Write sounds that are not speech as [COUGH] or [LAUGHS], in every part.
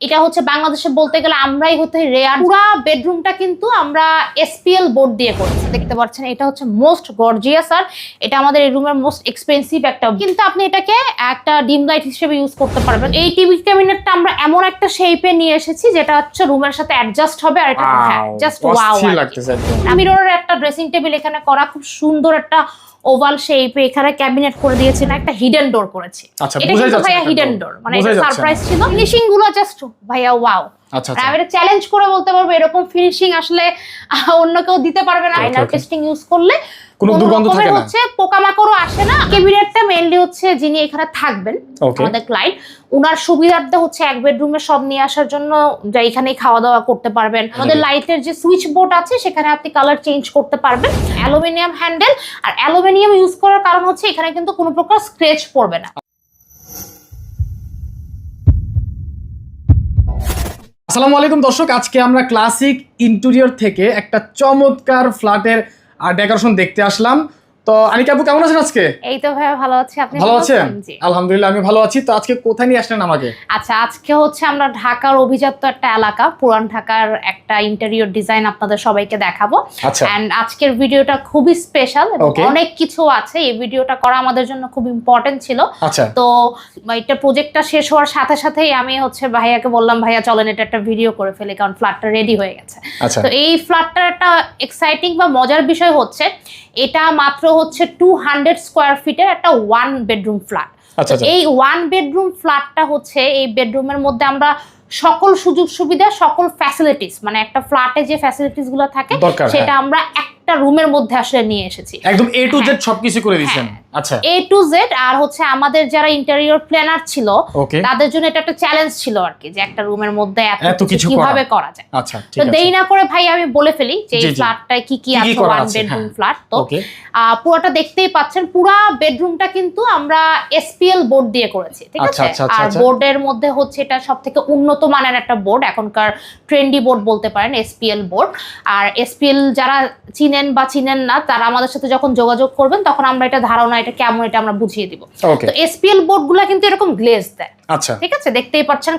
এটা হচ্ছে বাংলাদেশে বলতে গেলে আমরাই হতে রেয়ার পুরা বেডরুমটা কিন্তু আমরা এসপিএল বোর্ড দিয়ে করেছি দেখতে পাচ্ছেন? এটা হচ্ছে মোস্ট গর্জিয়াস আর এটা আমাদের এই রুমের মোস্ট এক্সপেন্সিভ একটা। কিন্তু আপনি এটাকে একটা ডিম লাইট হিসেবে ইউজ করতে পারবেন। এই টিভি ক্যাবিনেটটা আমরা এমন একটা শেপে নিয়ে এসেছি যেটা হচ্ছে রুমের সাথে অ্যাডজাস্ট হবে আর এটা জাস্ট ওয়াও লাগতেছে মিররের একটা ড্রেসিং টেবিল এখানে করা খুব সুন্দর একটা ওভাল শেপে এখানে ক্যাবিনেট করে দিয়েছি না একটা হিডেন ডোর করেছি। আচ্ছা, এটা কিন্তু ভাইয়া হিডেন ডোর মানে এটা সারপ্রাইজ ছিল। ফিনিশিংগুলো জাস্ট ভাইয়া ওয়াও আচ্ছা আচ্ছা আমি এটা চ্যালেঞ্জ করে বলতে পারব এরকম ফিনিশিং আসলে অন্য কেউ দিতে পারবে না okay. পেস্টিং ইউজ করলে কোনো দুর্গন্ধ রকমের থাকে না? হচ্ছে পোকামাকড়ও আসে না। ক্যাবিনেটটা মেইনলি হচ্ছে যিনি এখানে থাকবেন আমাদের ক্লায়েন্ট উনার সুবিধার্থে হচ্ছে এক বেডরুমে সব নিয়ে আসার জন্য যা এখানেই খাওয়া দাওয়া করতে পারবেন। আমাদের লাইটের যে সুইচ বোর্ড আছে সেখানে আপনি কালার চেঞ্জ করতে পারবেন। অ্যালুমিনিয়াম হ্যান্ডেল আর অ্যালুমিনিয়াম ইউজ করার কারণ হচ্ছে এখানে কিন্তু কোনো প্রকার স্ক্র্যাচ পড়বে না। আসসালামু আলাইকুম দর্শক আজকে আমরা ক্লাসিক ইন্টেরিয়র থেকে একটা চমৎকার ফ্ল্যাটের ডেকোরেশন দেখতে আসলাম। তো আনিকা আপু কেমন আছেন আজকে? এই তো ভাইয়া ভালো আছি আপনি ভালো আছেন? আলহামদুলিল্লাহ আমি ভালো আছি। তো আজকে কোথায় নিয়ে আসলেন আমাকে? আচ্ছা আজকে হচ্ছে আমরা ঢাকার অভিজাত একটা এলাকা পুরান ঢাকার একটা ইন্টেরিয়র ডিজাইন আপনাদের সবাইকে দেখাবো। আচ্ছা। এন্ড আজকের ভিডিওটা খুবই স্পেশাল এবং অনেক কিছু আছে। এই ভিডিওটা করা আমাদের জন্য খুব ইম্পর্টেন্ট ছিল। আচ্ছা। তো এটা প্রজেক্টটা শেষ হওয়ার সাথে সাথেই আমি হচ্ছে ভাইয়াকে বললাম ভাইয়া চলেন এটা একটা ভিডিও করে ফেলি কারণ ফ্ল্যাটটা রেডি হয়ে গেছে। আচ্ছা। তো এই ফ্ল্যাটটার একটা এক্সাইটিং বা মজার বিষয় হচ্ছে এটা মাত্র হচ্ছে টু হান্ড্রেড স্কোয়ার ফিটের একটা ওয়ান বেডরুম ফ্ল্যাট এই ওয়ান বেডরুম ফ্ল্যাটটা হচ্ছে এই বেডরুমের মধ্যে আমরা সকল সুযোগ সুবিধা সকল ফ্যাসিলিটিস মানে একটা ফ্ল্যাটে যে ফ্যাসিলিটিসগুলো থাকে হ্যাঁ। সেটা আমরা একটা রুমের মধ্যে আসলে নিয়ে এসেছি। একদম এ টু জেড সবকিছু করে দিয়েছেন। আচ্ছা। এ টু জেড আর হচ্ছে আমাদের যারা ইন্টেরিয়র প্ল্যানার ছিল তাদের জন্য এটা একটা চ্যালেঞ্জ ছিল আর কি যে একটা রুমের মধ্যে এত কিছু কীভাবে করা যায়। আচ্ছা ঠিক তো আছে। দেরি না করে ভাই আমি বলে ফেলি যে এই। ফ্ল্যাটটায় কি কি আছে ওয়ান বেডরুম। ফ্ল্যাট তো। পুরোটা দেখতেই পাচ্ছেন পুরা বেডরুমটা কিন্তু আমরা এসপিএল বোর্ড দিয়ে করেছি ঠিক আচ্ছা, আছে? আচ্ছা, আচ্ছা, আর। বোর্ডের মধ্যে হচ্ছে এটা সব থেকে উন্নত মানের একটা বোর্ড এখনকার ট্রেন্ডি বোর্ড বলতে পারেন এসপিএল বোর্ড আর এসপিএল যারা চিনেন বা চিনেন না তারা আমাদের সাথে যখন যোগাযোগ করবেন তখন আমরা এটা ধারণা এটা কেমন এটা আমরা বুঝিয়ে দিব। তো এসপিএল বোর্ডগুলো কিন্তু এরকম গ্লেজ দেয়। আচ্ছা। ঠিক আছে? দেখতেই পাচ্ছেন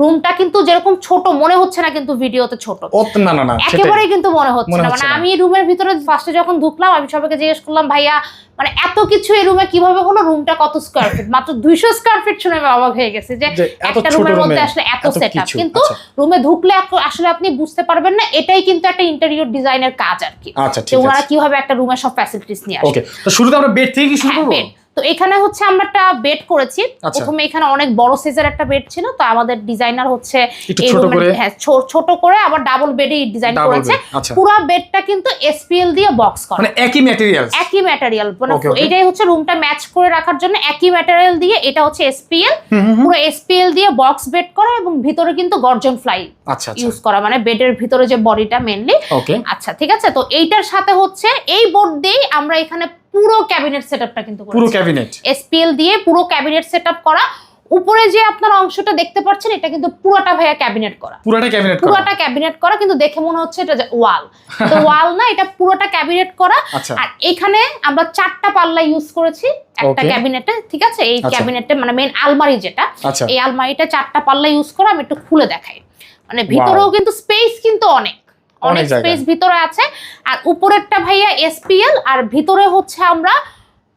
রুমটা কিন্তু যেরকম ছোট মনে হচ্ছে না কিন্তু ভিডিওতে ছোট। না না না একেবারেই কিন্তু মনে হচ্ছে না। মানে। আমি রুমের ভিতরে ফার্স্টে যখন ঢুকলাম আমি সবাইকে জিজ্ঞেস করলাম ভাইয়া মানে এত কিছু এই রুমে কীভাবে হলো? রুমটা কত স্কোয়ার ফিট মাত্র দুইশো স্কোয়ার ফিট শুনে আমি অবাক হয়ে গেছি যে একটা রুমের মধ্যে আসলে এত সেট কিন্তু আচ্ছা। রুমে ঢুকলে আসলে আপনি বুঝতে পারবেন না এটাই কিন্তু একটা ইন্টেরিয়র ডিজাইনের কাজ আর কি। আচ্ছা ওনারা কীভাবে একটা রুমের সব ফ্যাসিলিটিস নিয়ে আসে। ওকে তো শুরুতে আমরা বেড থেকে কি শুরু হ্যাঁ, করব। তো এখানে হচ্ছে আমরা একটা বেড করেছি। আচ্ছা। প্রথমে এখানে অনেক বড় সাইজের একটা বেড ছিল তো আমাদের ডিজাইনার হচ্ছে? হ্যাঁ ছোট করে আবার ডাবল বেডই ডিজাইন করেছে। আচ্ছা। পুরো বেডটা কিন্তু এসপিএল দিয়ে বক্স করা। মানে একই ম্যাটেরিয়াল একই ম্যাটেরিয়াল মানে. এটাই হচ্ছে রুমটা ম্যাচ করে রাখার জন্য একই ম্যাটেরিয়াল দিয়ে এটা হচ্ছে এসপিএল পুরো এসপিএল দিয়ে বক্স বেড করা এবং ভিতরে কিন্তু গর্জন ফ্লাই আচ্ছা ইউজ করা মানে বেডের ভিতরে যে বডিটা মেনলি আচ্ছা ঠিক আছে? তো এইটার সাথে হচ্ছে এই বোর্ড দিয়েই আমরা এখানে পুরো ক্যাবিনেট সেটআপটা কিন্তু পুরো ক্যাবিনেট। এসপিএল দিয়ে পুরো ক্যাবিনেট সেটআপ করা। উপরে যে আপনার অংশটা দেখতে পাচ্ছেন এটা কিন্তু পুরোটা ভাইয়া ক্যাবিনেট করা। পুরোটা ক্যাবিনেট করা। পুরোটা ক্যাবিনেট করা কিন্তু দেখে মনে হচ্ছে এটা ওয়াল। তো [LAUGHS] ওয়াল না এটা পুরোটা ক্যাবিনেট করা। আচ্ছা। আর এখানে আমরা চারটা পাল্লা ইউজ করেছি একটা ক্যাবিনেটে ঠিক আছে? এই আচ্ছা। ক্যাবিনেটে মানে মেন আলমারি যেটা আচ্ছা। এই আলমারিটা চারটা পাল্লা ইউজ করা আমি একটু খুলে দেখাই। মানে ভিতরেও কিন্তু স্পেস কিন্তু অনেক। অনেক স্পেস ভিতরে আছে। আর উপরেরটা ভাইয়া এসপিএল আর ভিতরে হচ্ছে আমরা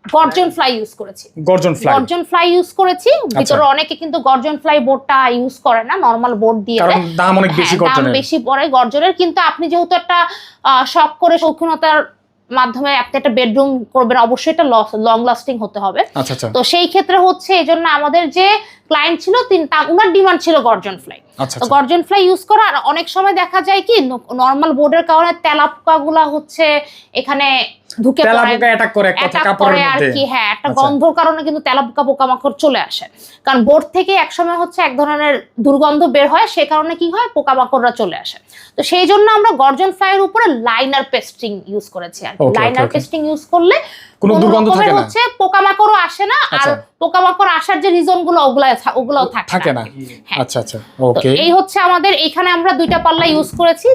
গর্জন ফ্লাই ইউজ করেছি। গর্জন ফ্লাই। গর্জন ফ্লাই ইউজ করেছি। ভিতরে অনেকে কিন্তু গর্জন ফ্লাই বোর্ডটা ইউজ করে না নরমাল বোর্ড দিয়ে দাম অনেক বেশি গর্জনের। দাম বেশি পড়ে গর্জনের। কিন্তু আপনি যেহেতু একটা আহ, শখ করে শৌখিনতার মাধ্যমে আপনি একটা বেডরুম করবেন অবশ্যই এটা লং লাস্টিং হতে হবে। আচ্ছা আচ্ছা। তো সেই ক্ষেত্রে হচ্ছে এই জন্য আমাদের যে ক্লায়েন্ট ছিল তিনি তা- উনার ডিমান্ড ছিল গর্জন ফ্লাই আচ্ছা তো আচ্ছা গর্জন ফ্লাই ইউজ করা আর অনেক সময় দেখা যায় কি নর্মাল বোর্ডের কারণে তেলাপোকা গুলা হচ্ছে এখানে ঢুকে তেলাপোকা অ্যাটাক করে এক কথা কাপড়ের করে আর কি হ্যাঁ একটা আচ্ছা। গন্ধর কারণে কিন্তু তেলাপোকা পোকামাকড় চলে আসে। কারণ বোর্ড থেকে একসময় হচ্ছে এক ধরনের দুর্গন্ধ বের হয় সে কারণে কি হয় পোকামাকড়রা চলে আসে। তো সেই জন্য আমরা গর্জন ফ্লাইয়ের উপরে লাইনার পেস্টিং ইউজ করেছি আর লাইনার পেস্টিং ইউজ করলে কোনো দুর্গন্ধ থাকে না। হচ্ছে পোকামাকড়ও আসে না আর আচ্ছা। পোকামাকড় আসার যে রিজনগুলো ওগুলো ওগুলোও থাকে থাকে না। হ্যাঁ। আচ্ছা আচ্ছা। ওকে এই হচ্ছে আমাদের এখানে আমরা দুইটা পাল্লা ইউজ করেছি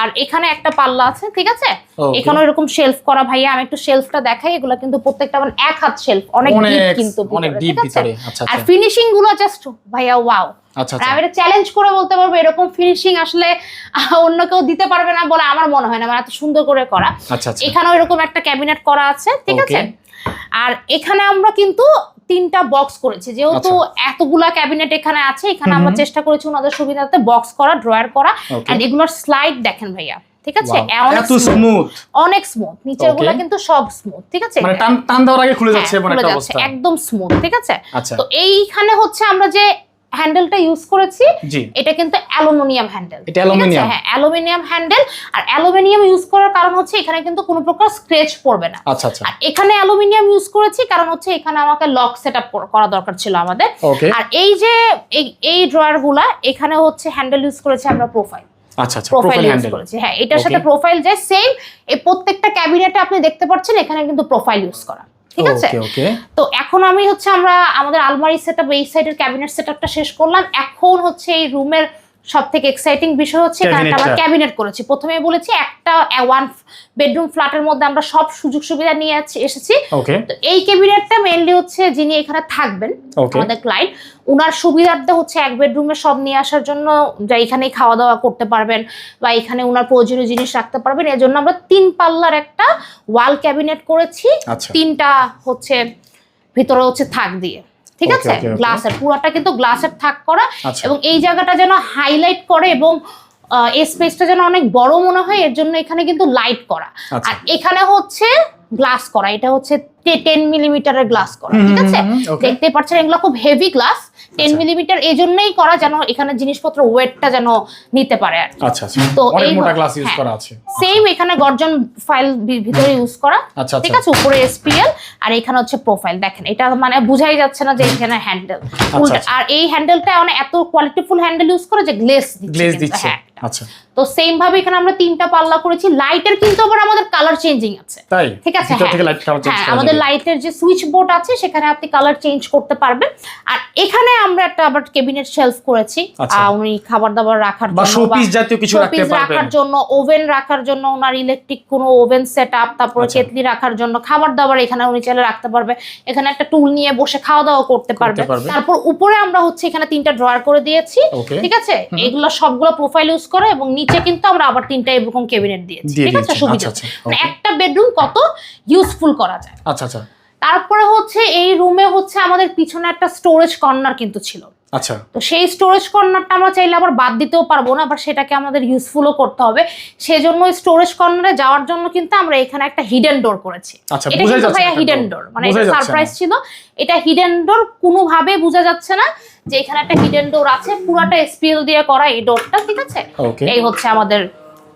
আর এখানে একটা পাল্লা আছে ঠিক আছে. এখানে এরকম শেলফ করা ভাইয়া আমি একটু শেলফটা দেখাই এগুলো কিন্তু প্রত্যেকটা মানে এক হাত শেলফ অনেক ডিপ কিন্তু অনেক ডিপ? ভিতরে। আচ্ছা আর আচ্ছা ফিনিশিংগুলো জাস্ট ভাইয়া ওয়াও আর আমি এটা চ্যালেঞ্জ করে বলতে পারব এরকম ফিনিশিং আসলে অন্য কেউ দিতে পারবে না বলে আমার মনে হয় না মানে এত সুন্দর করে করা। আচ্ছা আচ্ছা। এখানেও এরকম একটা ক্যাবিনেট করা আছে ঠিক আছে? আর এখানে আমরা কিন্তু তিনটা বক্স করেছি যেহেতু আচ্ছা। এতগুলা ক্যাবিনেট এখানে আছে এখানে আমরা চেষ্টা করেছি ওনাদের সুবিধাতে বক্স করা ড্রয়ার করা। এন্ড এগুলোর স্লাইড দেখেন ভাইয়া ঠিক আছে? অনেক স্মুথ অনেক স্মুথ নিচেরগুলা কিন্তু সব স্মুথ ঠিক আছে? মানে টান টান দেওয়ার আগে খুলে হ্যাঁ, যাচ্ছে এমন একটা অবস্থা। একদম স্মুথ ঠিক আছে? আচ্ছা। তো এইখানে হচ্ছে আমরা যে হ্যান্ডেলটা ইউজ করেছি এটা কিন্তু অ্যালুমিনিয়াম হ্যান্ডেল এটা অ্যালুমিনিয়াম। হ্যাঁ অ্যালুমিনিয়াম হ্যান্ডেল আর অ্যালুমিনিয়াম ইউজ করার কারণ হচ্ছে এখানে কিন্তু কোনো প্রকার স্ক্র্যাচ পড়বে না। আচ্ছা আচ্ছা। আর এখানে অ্যালুমিনিয়াম ইউজ করেছি কারণ হচ্ছে এখানে আমাকে লক সেট আপ করা দরকার ছিল আমাদের। আর এই যে এই এই ড্রয়ারগুলা এখানে হচ্ছে হ্যান্ডেল ইউজ করেছি আমরা প্রোফাইল আচ্ছা আচ্ছা প্রোফাইল প্রোফাইল ইউজ করেছি। হ্যাঁ এটার সাথে প্রোফাইল যায় সেম এই প্রত্যেকটা ক্যাবিনেটে আপনি দেখতে পাচ্ছেন এখানে কিন্তু প্রোফাইল ইউজ করা। ঠিক আছে? তো এখন আমি হচ্ছে আমরা আমাদের আলমারি সেটআপ এই সাইডের ক্যাবিনেট সেটআপটা শেষ করলাম। এখন হচ্ছে এই রুমের সব থেকে এক্সাইটিং বিষয় হচ্ছে একটা আমরা ক্যাবিনেট করেছি। প্রথমে বলেছি একটা ওয়ান বেডরুম ফ্ল্যাটের মধ্যে আমরা সব সুযোগ সুবিধা নিয়ে এসেছি। তো এই ক্যাবিনেটটা মেইনলি হচ্ছে যিনি এখানে থাকবেন আমাদের ক্লায়েন্ট ওনার সুবিধার্থে হচ্ছে এক বেডরুমে সব নিয়ে আসার জন্য যা এখানেই খাওয়া দাওয়া করতে পারবেন বা এখানে ওনার প্রয়োজনীয় জিনিস রাখতে পারবেন। এর জন্য আমরা তিন পাল্লার একটা ওয়াল ক্যাবিনেট করেছি। আচ্ছা। তিনটা হচ্ছে ভিতরে হচ্ছে থাক দিয়ে। ঠিক আছে. গ্লাসের পুরোটা কিন্তু গ্লাসের থাক করা। আচ্ছা। এবং এই জায়গাটা যেন হাইলাইট করে এবং এই স্পেসটা যেন অনেক বড় মনে হয় এর জন্য এখানে কিন্তু লাইট করা। আচ্ছা। আর এখানে হচ্ছে গ্লাস করা। এটা হচ্ছে টেন মিলিমিটারের গ্লাস করা ঠিক আছে? দেখতে পাচ্ছেন এগুলো খুব হেভি গ্লাস টেন আচ্ছা। মিলিমিটার এই জন্যই করা যেন এখানে জিনিসপত্র ওয়েটটা যেন নিতে পারে আর আচ্ছা আচ্ছা। তো অনেক মোটা গ্লাস ইউজ হ্যাঁ। করা আছে। সেম এখানে গর্জন ফাইল ভিতরে ইউজ করা। আচ্ছা ঠিক আচ্ছা আছে? উপরে এসপিএল আর এখানে হচ্ছে প্রোফাইল দেখেন এটা মানে বুঝাই যাচ্ছে না যে এখানে হ্যান্ডেল আচ্ছা। আর এই হ্যান্ডেলটা মানে এত কোয়ালিটিফুল হ্যান্ডেল ইউজ করে যে গ্লেস দিচ্ছে দিচ্ছে। হ্যাঁ। আচ্ছা। তো সেম ভাবে এখানে আমরা তিনটা পাল্লা করেছি। লাইটের কিন্তু আবার আমাদের কালার চেঞ্জিং আছে। তাই? ঠিক আছে, হ্যাঁ। হ্যাঁ আমাদের লাইটের যে সুইচ বোর্ড আছে সেখানে আপনি কালার চেঞ্জ করতে পারবেন। আর এখানে আমরা একটা আবার শেলফ করেছি। আচ্ছা। উনি খাবার দাবার রাখার বা শোপিস জাতীয় কিছু রাখতে পারবেন। রাখার জন্য ওভেন রাখার জন্য ওনার ইলেকট্রিক কোনো ওভেন সেট আপ তারপরে। কেতলি রাখার জন্য খাবার দাবার এখানে উনি চাইলে রাখতে পারবে। এখানে একটা টুল নিয়ে বসে খাওয়া দাওয়া করতে পারবে। পারবে। তারপর উপরে আমরা হচ্ছে এখানে তিনটা ড্রয়ার করে দিয়েছি। ঠিক আছে? এগুলো সবগুলো প্রোফাইল ইউজ করে এবং নিচে কিন্তু আমরা আবার তিনটা এরকম কেবিনেট দিয়েছি। দিয়ে ঠিক আছে? সুবিধা আচ্ছা, আচ্ছা, মানে একটা বেডরুম কত ইউজফুল করা যায়। আচ্ছা আচ্ছা। তারপরে হচ্ছে এই রুমে হচ্ছে আমাদের পিছনে একটা স্টোরেজ কর্নার কিন্তু ছিল। আচ্ছা। তো সেই স্টোরেজ কর্নারটা আমরা চাইলে আবার বাদ দিতেও পারব না আবার সেটাকে আমাদের ইউজফুলও করতে হবে। সেজন্য স্টোরেজ কর্নারে যাওয়ার জন্য কিন্তু আমরা এখানে একটা হিডেন ডোর করেছি। আচ্ছা এটা কিন্তু ভাইয়া হিডেন ডোর মানে এটা সারপ্রাইজ ছিল। এটা হিডেন ডোর কোনোভাবে বোঝা যাচ্ছে না। যে এখানে একটা হিডেন ডোর আছে পুরাটা এসপিএল দিয়ে করা এই ডোরটা ঠিক আছে? এই হচ্ছে আমাদের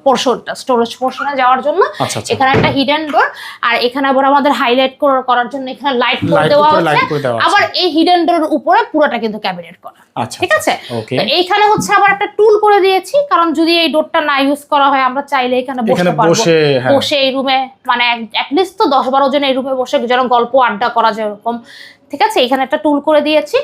পোর্শনটা স্টোরেজ পোর্শনে যাওয়ার জন্য। আচ্ছা আচ্ছা। এখানে একটা হিডেন ডোর আর এখানে আবার আমাদের হাইলাইট করার জন্য এখানে লাইট করে দেওয়া আছে। আবার এই হিডেন ডোর উপরে পুরোটা কিন্তু ক্যাবিনেট করা আচ্ছা ঠিক আছে? ওকে তো এইখানে হচ্ছে আবার একটা টুল করে দিয়েছি কারণ যদি এই ডোরটা না ইউজ করা হয় আমরা চাইলে এখানে বসতে পারব। বসে হ্যাঁ। বসে এই রুমে মানে অ্যাটলিস্ট তো দশ বারো জন এই রুমে বসে যেন গল্প আড্ডা করা যায় এরকম ঠিক আছে? এখানে একটা টুল করে দিয়েছি।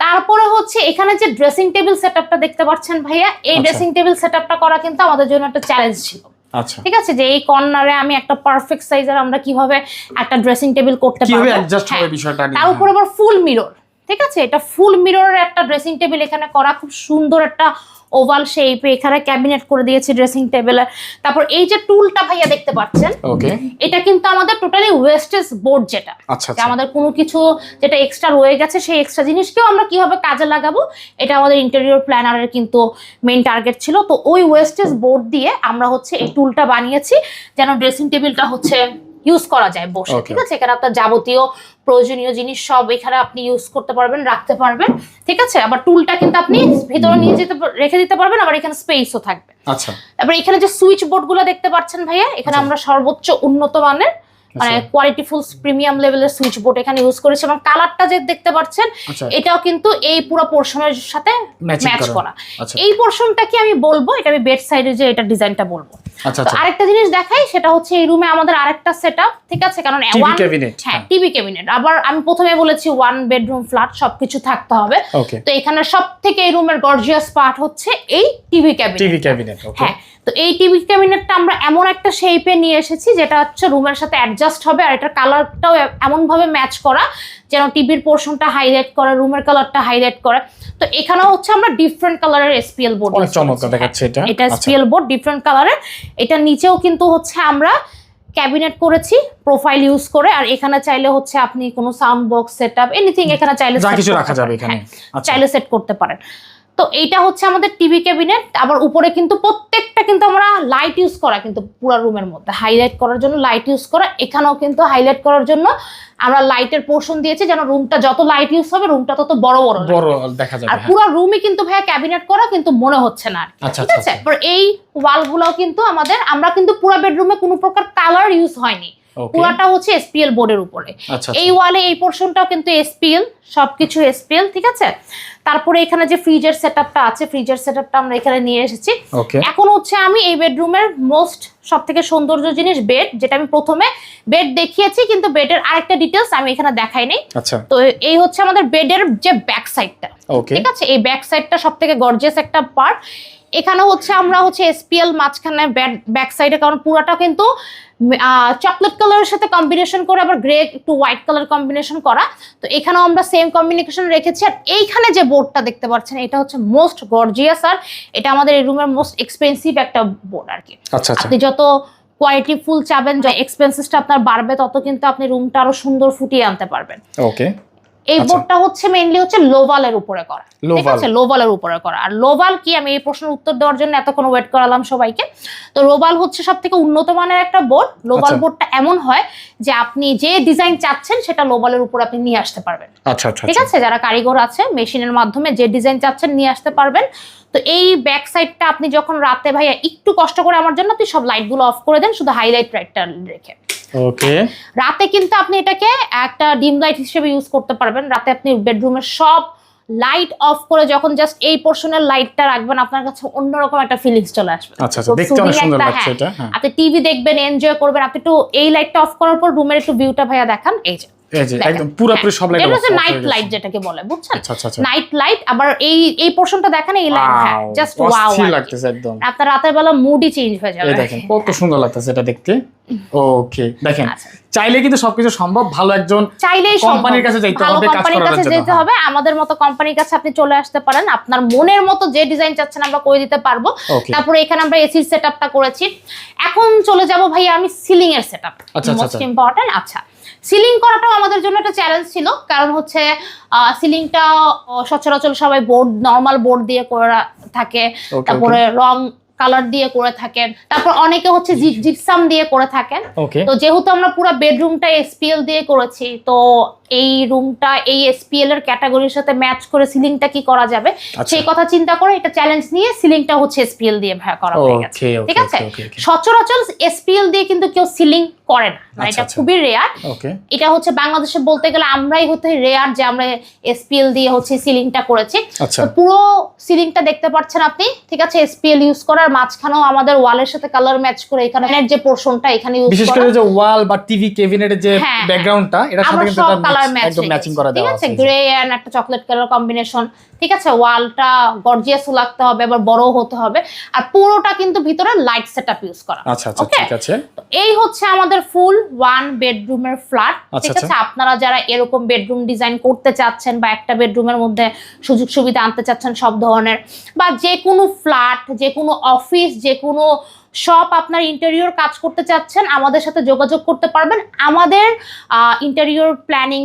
তারপরে হচ্ছে এখানে যে ড্রেসিং টেবিল সেটআপটা দেখতে পাচ্ছেন ভাইয়া এই। ড্রেসিং টেবিল সেটআপটা করা কিন্তু আমাদের জন্য একটা চ্যালেঞ্জ ছিল। আচ্ছা। ঠিক আছে? যে এই কর্নারে আমি একটা পারফেক্ট সাইজের আমরা কীভাবে একটা ড্রেসিং টেবিল করতে পারব? হ্যাঁ। তার উপর আবার ফুল মিরর ঠিক আছে? এটা ফুল মিররের একটা ড্রেসিং টেবিল এখানে করা খুব সুন্দর একটা ওভাল শেপে এখানে ক্যাবিনেট করে দিয়েছি ড্রেসিং টেবিলে তারপর এই যে টুলটা ভাইয়া দেখতে পাচ্ছেন এটা কিন্তু আমাদের টোটালি ওয়েস্টেজ বোর্ড যেটা। আচ্ছা আচ্ছা। আমাদের কোনো কিছু যেটা এক্সট্রা রয়ে গেছে সেই এক্সট্রা জিনিসকেও আমরা কীভাবে কাজে লাগাবো এটা আমাদের ইন্টেরিয়র প্ল্যানারের কিন্তু মেইন টার্গেট ছিল। তো ওই ওয়েস্টেজ বোর্ড দিয়ে আমরা হচ্ছে এই টুলটা বানিয়েছি যেন ড্রেসিং টেবিলটা হচ্ছে ইউজ করা যায় বসে ঠিক আছে? এখানে আপনার যাবতীয় প্রয়োজনীয় জিনিস সব এখানে আপনি ইউজ করতে পারবেন রাখতে পারবেন ঠিক আছে? আবার টুলটা কিন্তু আপনি ভিতরে নিয়ে যেতে রেখে দিতে পারবেন আবার এখানে স্পেসও থাকবে। আচ্ছা। তারপর এখানে যে সুইচ বোর্ডগুলো দেখতে পাচ্ছেন ভাইয়া এখানে আচ্ছা। আমরা সর্বোচ্চ উন্নত মানের মানে আচ্ছা। কোয়ালিটি ফুল প্রিমিয়াম লেভেলের সুইচ বোর্ড এখানে ইউজ করেছে এবং কালারটা যে দেখতে পাচ্ছেন আচ্ছা। এটাও কিন্তু এই পুরো পোর্শনের সাথে ম্যাচ করা। এই পোর্শনটা কি আমি বলব? এটা আমি বেড সাইডে যে এটা ডিজাইনটা বলব। আরেকটা জিনিস দেখাই সেটা হচ্ছে এই রুমে আমাদের আরেকটা সেট ঠিক আছে? কারণ টিভি ক্যাবিনেট হ্যাঁ টিভি ক্যাবিনেট আবার আমি প্রথমে বলেছি ওয়ান বেডরুম ফ্ল্যাট সবকিছু থাকতে হবে। তো এখানে সব থেকে এই রুমের গর্জিয়াস পার্ট হচ্ছে এই টিভি ক্যাবিনেট টিভি ক্যাবিনেট হ্যাঁ তো এই টিভি ক্যাবিনেটটা আমরা এমন একটা শেপে নিয়ে এসেছি যেটা হচ্ছে রুমের সাথে অ্যাডজাস্ট হবে আর এটার কালারটাও এমন ভাবে ম্যাচ করা যেন টিভির পোর্শনটা হাইলাইট করে রুমের কালারটা হাইলাইট করে। তো এখানেও হচ্ছে আমরা ডিফারেন্ট কালারের এসপিএল বোর্ড চমৎকার দেখাচ্ছে এটা। এটা এসপিএল বোর্ড ডিফারেন্ট কালারের এটা নিচেও কিন্তু হচ্ছে আমরা ক্যাবিনেট করেছি প্রোফাইল ইউজ করে আর এখানে চাইলে হচ্ছে আপনি কোনো সাউন্ড বক্স সেটআপ এনিথিং এখানে চাইলে যা কিছু রাখা যাবে এখানে। হ্যাঁ, আচ্ছা। চাইলে সেট করতে পারেন। তো এইটা হচ্ছে আমাদের টিভি ক্যাবিনেট আবার উপরে কিন্তু প্রত্যেকটা কিন্তু আমরা লাইট ইউজ করা কিন্তু পুরো রুমের মধ্যে। হাইলাইট করার জন্য লাইট ইউজ করা এখানেও কিন্তু হাইলাইট করার জন্য আমরা লাইটের পোর্শন দিয়েছি যেন রুমটা যত লাইট ইউজ হবে রুমটা তত বড় বড়। বড় দেখা যাবে আর হ্যাঁ। পুরো রুমই কিন্তু ভাইয়া ক্যাবিনেট করা কিন্তু মনে হচ্ছে না। আচ্ছা ঠিক আচ্ছা আছে? এবার এই ওয়ালগুলোও কিন্তু আমাদের আমরা কিন্তু পুরো বেডরুমে কোনো প্রকার কালার ইউজ হয়নি। পুরাটা হচ্ছে এসপিএল বোর্ডের উপরে। আচ্ছা এই ওয়ালে এই পোর্শনটাও কিন্তু এসপিএল সবকিছু এসপিএল ঠিক আছে? তারপরে এখানে যে ফ্রিজের সেট সেটআপটা আছে ফ্রিজের সেটআপটা আমরা এখানে নিয়ে এসেছি। এখন হচ্ছে আমি এই বেডরুমের মোস্ট সব থেকে সৌন্দর্য জিনিস বেড যেটা আমি প্রথমে বেড দেখিয়েছি কিন্তু বেডের আরেকটা ডিটেলস আমি এখানে দেখাইনি আচ্ছা। তো এই হচ্ছে আমাদের বেডের যে ব্যাক সাইডটা ঠিক আছে? এই ব্যাক সাইডটা সব থেকে গর্জিয়াস একটা পার্ট এখানে হচ্ছে আমরা হচ্ছে এসপিএল মাঝখানে ব্যাক সাইডে কারণ পুরাটা কিন্তু চকলেট কালারের সাথে কম্বিনেশন করে আবার গ্রে একটু হোয়াইট কালার কম্বিনেশন করা। তো এখানেও আমরা সেম কম্বিনেশন রেখেছি। আর এইখানে যে বোর্ডটা দেখতে পাচ্ছেন এটা হচ্ছে মোস্ট গর্জিয়াস আর এটা আমাদের এই রুমের মোস্ট এক্সপেন্সিভ একটা বোর্ড আর কি। আচ্ছা আচ্ছা। আপনি যত কোয়ালিটি ফুল চাবেন যে এক্সপেন্সেসটা আপনার বাড়বে তত কিন্তু আপনি রুমটা আরও সুন্দর ফুটিয়ে আনতে পারবেন। ওকে এই আচ্ছা। বোর্ডটা হচ্ছে মেইনলি হচ্ছে লোভালের উপরে করা। ঠিক আছে? লোভালের উপরে করা। আর লোভাল কি? আমি এই প্রশ্নের উত্তর দেওয়ার জন্য এতক্ষণ ওয়েট করালাম সবাইকে। তো লোভাল হচ্ছে সব থেকে উন্নত মানের একটা বোর্ড লোভাল আচ্ছা। বোর্ডটা এমন হয় যে আপনি যে ডিজাইন চাচ্ছেন সেটা লোভালের উপর আপনি নিয়ে আসতে পারবেন। আচ্ছা আচ্ছা ঠিক আছে? যারা কারিগর আছে মেশিনের মাধ্যমে যে ডিজাইন চাচ্ছেন নিয়ে আসতে পারবেন। তো এই ব্যাক সাইডটা আপনি যখন রাতে ভাইয়া একটু কষ্ট করে আমার জন্য তুই সব লাইটগুলো অফ করে দেন শুধু হাইলাইট লাইটটা রেখে। ওকে রাতে কিন্তু আপনি এটাকে একটা ডিম লাইট হিসেবে ইউজ করতে পারবেন। রাতে আপনি বেডরুমের সব লাইট অফ করে যখন জাস্ট এই পোর্শনের লাইটটা রাখবেন আপনার কাছে অন্যরকম একটা ফিলিংস চলে আসবে। আচ্ছা আচ্ছা দেখতে অনেক সুন্দর লাগছে হ্যাঁ। এটা হ্যাঁ। আপনি টিভি দেখবেন এনজয় করবেন আপনি একটু এই লাইটটা অফ করার পর রুমের একটু ভিউটা ভাইয়া দেখান এই যে। একদম পুরোপুরি সব লাইট এটা নাইট লাইট যেটাকে বলে বুঝছেন? আচ্ছা আচ্ছা আচ্ছা। নাইট লাইট আবার এই এই পোর্শনটা দেখেন এই লাইট হ্যাঁ জাস্ট ওয়াও অস্থির লাগতেছে একদম। আপনার রাতের বেলা মুডই চেঞ্জ হয়ে যাবে। দেখেন কত সুন্দর লাগতেছে এটা দেখতে। ওকে দেখেন আচ্ছা। চাইলে কিন্তু সবকিছু সম্ভব। ভালো একজন চাইলেই কোম্পানির কাছে যাইতে হবে, কাজ কোম্পানির কাছে যেতে। হবে আমাদের মতো কোম্পানির কাছে আপনি চলে আসতে পারেন। আপনার মনের মতো যে ডিজাইন চাচ্ছেন আমরা করে দিতে পারব। তারপরে এখানে আমরা এসির সেটআপটা করেছি। এখন চলে যাব ভাইয়া আমি সিলিং এর সেটআপ আচ্ছা, আচ্ছা, মোস্ট আচ্ছা। ইম্পর্টেন্ট আচ্ছা। সিলিং করাটাও আমাদের জন্য একটা চ্যালেঞ্জ ছিল। কারণ হচ্ছে সিলিংটা সচরাচর সবাই বোর্ড নর্মাল বোর্ড দিয়ে করা থাকে। তারপরে রং কালার দিয়ে করে থাকেন। তারপর অনেকে হচ্ছে জিপসাম দিয়ে করে থাকেন। তো যেহেতু আমরা পুরো বেডরুমটা এসপিএল দিয়ে করেছি তো এই রুমটা এই এসপিএল এর ক্যাটাগরির সাথে ম্যাচ করে সিলিংটা কি করা যাবে? আচ্ছা। সেই কথা চিন্তা করে এটা চ্যালেঞ্জ নিয়ে সিলিংটা হচ্ছে এসপিএল দিয়ে ভাড়া করা হয়ে গেছে। ঠিক আছে? সচরাচর এসপিএল দিয়ে কিন্তু কেউ সিলিং করে না। মানে আচ্ছা, এটা আচ্ছা। খুবই রেয়ার এটা হচ্ছে বাংলাদেশে বলতে গেলে আমরাই হতে রেয়ার যে আমরা এসপিএল দিয়ে হচ্ছে সিলিংটা করেছি। তো পুরো সিলিংটা দেখতে পাচ্ছেন আপনি। ঠিক আছে? এসপিএল ইউজ করার মাঝখানেও আমাদের ওয়ালের সাথে কালার ম্যাচ করে এখানে যে পোর্শনটা এখানে ইউজ বিশেষ করে। যে ওয়াল বা টিভি কেবিনেটের যে হ্যাঁ, ব্যাকগ্রাউন্ডটা এটার সাথে কিন্তু এটা কালার ম্যাচ একদম ম্যাচিং করা দেওয়া আছে? আছে গ্রে এন্ড একটা চকলেট কালার কম্বিনেশন ঠিক আছে? ওয়ালটা গর্জিয়াস লাগতে হবে আবার বড় হতে হবে। আর পুরোটা কিন্তু ভিতরে লাইট সেটআপ ইউজ করা। আচ্ছা আচ্ছা ঠিক আছে। এই হচ্ছে আমাদের ফুল ওয়ান বেডরুমের ফ্ল্যাট আচ্ছা, ঠিক আছে? আপনারা যারা এরকম বেডরুম ডিজাইন করতে চাচ্ছেন বা একটা বেডরুমের মধ্যে সুযোগ সুবিধা আনতে চাচ্ছেন সব ধরনের বা যে কোনো ফ্ল্যাট যে কোনো অফিস যে কোনো শপ আপনার ইন্টেরিয়র কাজ করতে চাচ্ছেন, আমাদের সাথে যোগাযোগ করতে পারবেন। আমাদের ইন্টেরিয়র প্ল্যানিং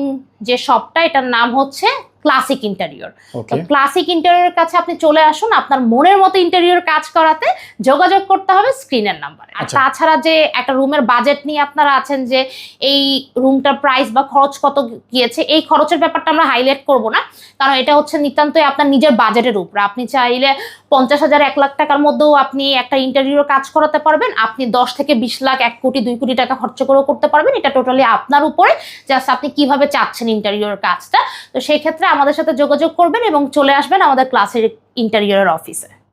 যে শপটা এটার নাম হচ্ছে ক্লাসিক ইন্টেরিয়র ওকে ক্লাসিক ইন্টেরিয়রের কাছে আপনি চলে আসুন আপনার মনের মতো ইন্টেরিয়র কাজ করাতে যোগাযোগ করতে হবে স্ক্রিনের নাম্বারে আর আচ্ছা। তাছাড়া যে একটা রুমের বাজেট নিয়ে আপনারা আছেন যে এই রুমটার প্রাইস বা খরচ কত গিয়েছে এই খরচের ব্যাপারটা আমরা হাইলাইট করব না। কারণ এটা হচ্ছে নিতান্তই আপনার নিজের বাজেটের উপরে। আপনি চাইলে পঞ্চাশ হাজার এক লাখ টাকার মধ্যেও আপনি একটা ইন্টেরিয়র কাজ করাতে পারবেন। আপনি দশ থেকে বিশ লাখ এক কোটি দুই কোটি টাকা খরচ করেও করতে পারবেন। এটা টোটালি আপনার উপরে। জাস্ট আপনি কীভাবে চাচ্ছেন ইন্টেরিয়র কাজটা। তো সেই ক্ষেত্রে আমাদের সাথে যোগাযোগ করবেন এবং চলে আসবেন আমাদের ক্লাসের ইন্টারিয়রের অফিসে